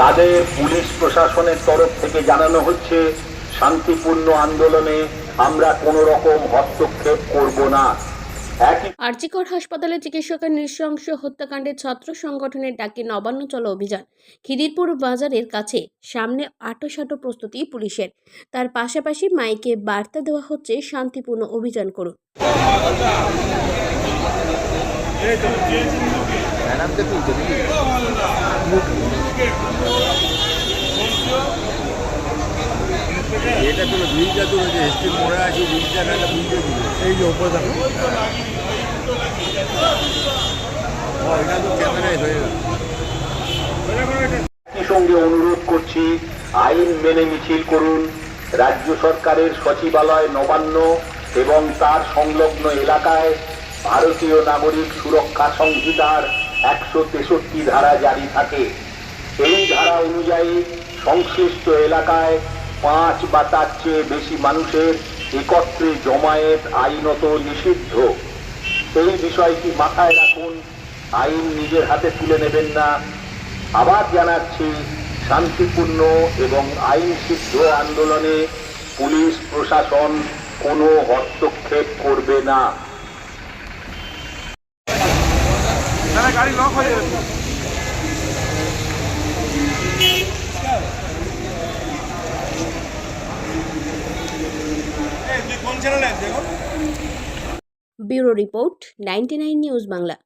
তাদের পুলিশ প্রশাসনের তরফ থেকে জানানো হচ্ছে শান্তিপূর্ণ আন্দোলনে আমরা কোনো রকম হস্তক্ষেপ করব না। আরজিকর হাসপাতালে চিকিৎসকের নৃশংস হত্যাকাণ্ডে ছাত্র সংগঠনের ডাকে নবান্ন চলো অভিযান। খিদিরপুর বাজারের কাছে সামনে আটোসাটো প্রস্তুতি পুলিশের। তার পাশাপাশি মাইকে বার্তা দেওয়া হচ্ছে শান্তিপূর্ণ অভিযান করুন। এটা তো ব্রিজটা তো যে হিস্ট্রি মোড়ে আছে ব্রিজটা না বুঝতে এই যে ওপর দেখো। এটা তো ক্যামেরায় হয়ে গেল সঙ্গে অনুরোধ করছি আইন মেনে মিছিল করুন। রাজ্য সরকারের সচিবালয় নবান্ন এবং তার সংলগ্ন এলাকায় ভারতীয় নাগরিক সুরক্ষা সংহিতার একশো তেষট্টি ধারা জারি থাকে। এই ধারা অনুযায়ী সংশ্লিষ্ট এলাকায় পাঁচ বা তার চেয়ে বেশি মানুষের একত্রে জমায়েত আইনত নিষিদ্ধ। এই বিষয়টি মাথায় রাখুন, আইন নিজের হাতে তুলে নেবেন না। আবার জানাচ্ছি, শান্তিপূর্ণ এবং আইন সিদ্ধ আন্দোলনে পুলিশ প্রশাসন কোনো হস্তক্ষেপ করবে না। গাড়ি লক হয়ে bureau report ninety news Bangla.